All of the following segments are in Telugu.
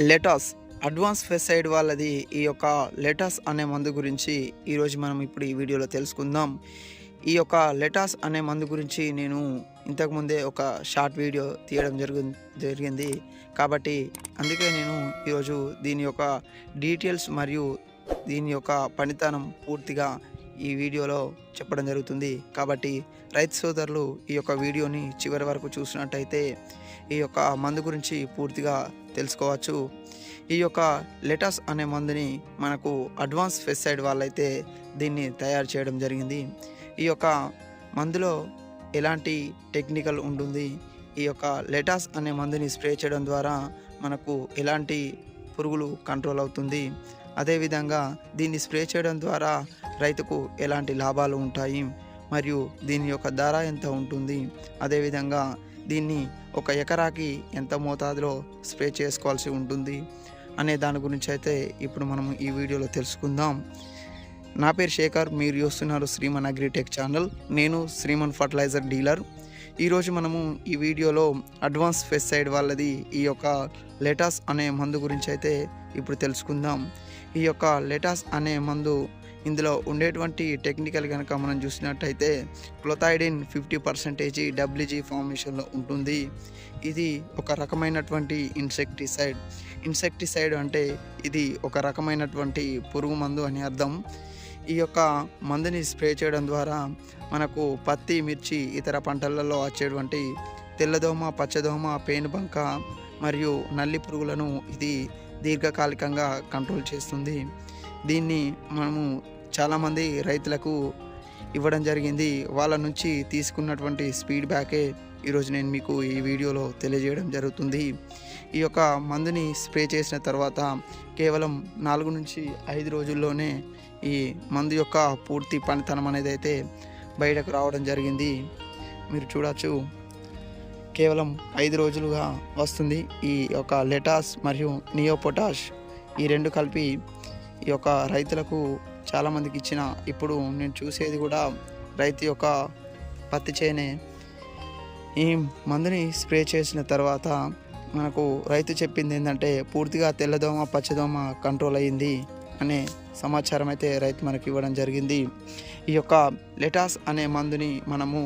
లెటాస్ అడ్వాన్స్ ఫెసైడ్ వాళ్ళది ఈ యొక్క లెటాస్ అనే మందు గురించి ఈరోజు మనం ఇప్పుడు ఈ వీడియోలో తెలుసుకుందాం. ఈ యొక్క లెటాస్ అనే మందు గురించి నేను ఇంతకుముందే ఒక షార్ట్ వీడియో తీయడం జరుగు జరిగింది. కాబట్టి అందుకే నేను ఈరోజు దీని యొక్క డీటెయిల్స్ మరియు దీని యొక్క పనితనం పూర్తిగా ఈ వీడియోలో చెప్పడం జరుగుతుంది. కాబట్టి రైతు సోదరులు ఈ యొక్క వీడియోని చివరి వరకు చూసినట్టయితే ఈ యొక్క మందు గురించి పూర్తిగా తెలుసుకోవచ్చు. ఈ యొక్క లెటస్ అనే మందుని మనకు అడ్వాన్స్ ఫెసైడ్ వాళ్ళైతే దీన్ని తయారు చేయడం జరిగింది. ఈ యొక్క మందులో ఎలాంటి టెక్నికల్ ఉంటుంది? ఈ యొక్క లెటాస్ అనే మందుని స్ప్రే చేయడం ద్వారా మనకు ఎలాంటి పురుగులు కంట్రోల్ అవుతుంది? అదేవిధంగా దీన్ని స్ప్రే చేయడం ద్వారా రైతుకు ఎలాంటి లాభాలు ఉంటాయి మరియు దీని యొక్క ధర ఎంత ఉంటుంది. అదేవిధంగా దీన్ని ఒక ఎకరాకి ఎంత మోతాదులో స్ప్రే చేసుకోవాల్సి ఉంటుంది అనే దాని గురించి అయితే ఇప్పుడు మనం ఈ వీడియోలో తెలుసుకుందాం. నా పేరు శేఖర్ మీరు చూస్తున్నారు శ్రీమన్ అగ్రిటెక్ ఛానల్. నేను శ్రీమన్ ఫర్టిలైజర్ డీలర్. ఈరోజు మనము ఈ వీడియోలో అడ్వాన్స్ ఫెస్సైడ్ వాళ్ళది ఈ యొక్క లెటాస్ అనే మందు గురించి అయితే ఇప్పుడు తెలుసుకుందాం. ఈ యొక్క లెటాస్ అనే మందు ఇందులో ఉండేటువంటి టెక్నికల్ కనుక మనం చూసినట్టయితే క్లోథైడిన్ ఫిఫ్టీ పర్సెంటేజీ డబ్ల్యూజీ ఫార్మేషన్లో ఉంటుంది. ఇది ఒక రకమైనటువంటి ఇన్సెక్టిసైడ్. ఇన్సెక్టిసైడ్ అంటే ఇది ఒక రకమైనటువంటి పురుగు మందు అని అర్థం. ఈ యొక్క మందుని స్ప్రే చేయడం ద్వారా మనకు పత్తి మిర్చి ఇతర పంటలలో వచ్చేటువంటి తెల్లదోమ పచ్చదోమ పేనుబంక మరియు నల్లి పురుగులను ఇది దీర్ఘకాలికంగా కంట్రోల్ చేస్తుంది. దీన్ని మనము చాలామంది రైతులకు ఇవ్వడం జరిగింది. వాళ్ళ నుంచి తీసుకున్నటువంటి స్పీడ్ బ్యాకే ఈరోజు నేను మీకు ఈ వీడియోలో తెలియజేయడం జరుగుతుంది. ఈ యొక్క మందుని స్ప్రే చేసిన తర్వాత కేవలం నాలుగు నుంచి ఐదు రోజుల్లోనే ఈ మందు యొక్క పూర్తి పనితనం అనేది అయితే బయటకు రావడం జరిగింది. మీరు చూడవచ్చు కేవలం ఐదు రోజులుగా వస్తుంది ఈ యొక్క లెటాస్ మరియు నియోపొటాష్. ఈ రెండు కలిపి ఈ యొక్క రైతులకు చాలామందికి ఇచ్చిన ఇప్పుడు నేను చూసేది కూడా రైతు యొక్క పత్తి చేనే. ఈ మందుని స్ప్రే చేసిన తర్వాత మనకు రైతు చెప్పింది ఏంటంటే పూర్తిగా తెల్లదోమ పచ్చదోమ కంట్రోల్ అయ్యింది అనే సమాచారం అయితే రైతు మనకి ఇవ్వడం జరిగింది. ఈ యొక్క లెటాస్ అనే మందుని మనము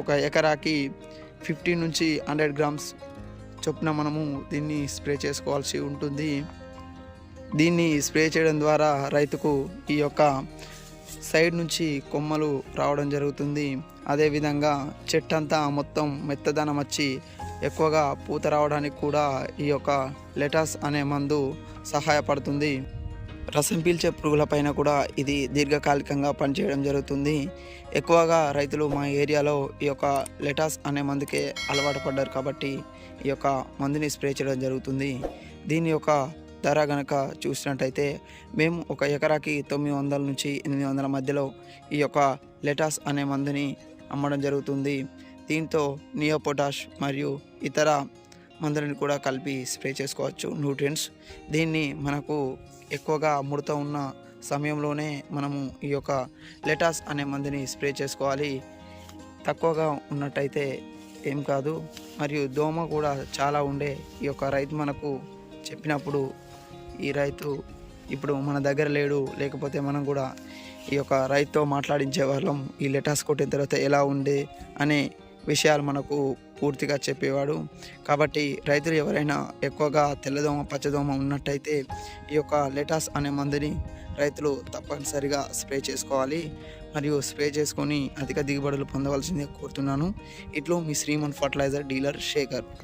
ఒక ఎకరాకి ఫిఫ్టీ నుంచి హండ్రెడ్ గ్రామ్స్ చొప్పున మనము దీన్ని స్ప్రే చేసుకోవాల్సి ఉంటుంది. దీన్ని స్ప్రే చేయడం ద్వారా రైతుకు ఈ యొక్క సైడ్ నుంచి కొమ్మలు రావడం జరుగుతుంది. అదేవిధంగా చెట్టంతా మొత్తం మెత్తదనం వచ్చి ఎక్కువగా పూత రావడానికి కూడా ఈ యొక్క లెటాస్ అనే మందు సహాయపడుతుంది. రసం పీల్చే పురుగులపైన కూడా ఇది దీర్ఘకాలికంగా పనిచేయడం జరుగుతుంది. ఎక్కువగా రైతులు మా ఏరియాలో ఈ యొక్క లెటాస్ అనే మందుకే అలవాటు పడ్డారు కాబట్టి ఈ యొక్క మందుని స్ప్రే చేయడం జరుగుతుంది. దీని యొక్క ధర గనక చూసినట్టయితే మేము ఒక ఎకరాకి తొమ్మిది వందల నుంచి ఎనిమిది వందల మధ్యలో ఈ యొక్క లెటాస్ అనే మందుని అమ్మడం జరుగుతుంది. దీంతో నియోపొటాష్ మరియు ఇతర మందులను కూడా కలిపి స్ప్రే చేసుకోవచ్చు న్యూట్రియంట్స్ దీన్ని మనకు ఎక్కువగా ముడత ఉన్న సమయంలోనే మనము ఈ యొక్క లెటాస్ అనే మందుని స్ప్రే చేసుకోవాలి. తక్కువగా ఉన్నట్టయితే ఏం కాదు. మరియు దోమ కూడా చాలా ఉండే ఈ యొక్క రైతు మనకు చెప్పినప్పుడు ఈ రైతు ఇప్పుడు మన దగ్గర లేడు లేకపోతే మనం కూడా ఈ యొక్క రైతుతో మాట్లాడించే వాళ్ళం ఈ లెటాస్ కొట్టిన తర్వాత ఎలా ఉండే అనే విషయాలు మనకు పూర్తిగా చెప్పేవాడు. కాబట్టి రైతులు ఎవరైనా ఎక్కువగా తెల్లదోమ పచ్చదోమ ఉన్నట్టయితే ఈ యొక్క లెటాస్ అనే మందుని రైతులు తప్పనిసరిగా స్ప్రే చేసుకోవాలి. మరియు స్ప్రే చేసుకొని అధిక దిగుబడులు పొందవలసిందే కోరుతున్నాను. ఇట్లో మీ శ్రీమన్ ఫర్టిలైజర్ డీలర్ శేఖర్.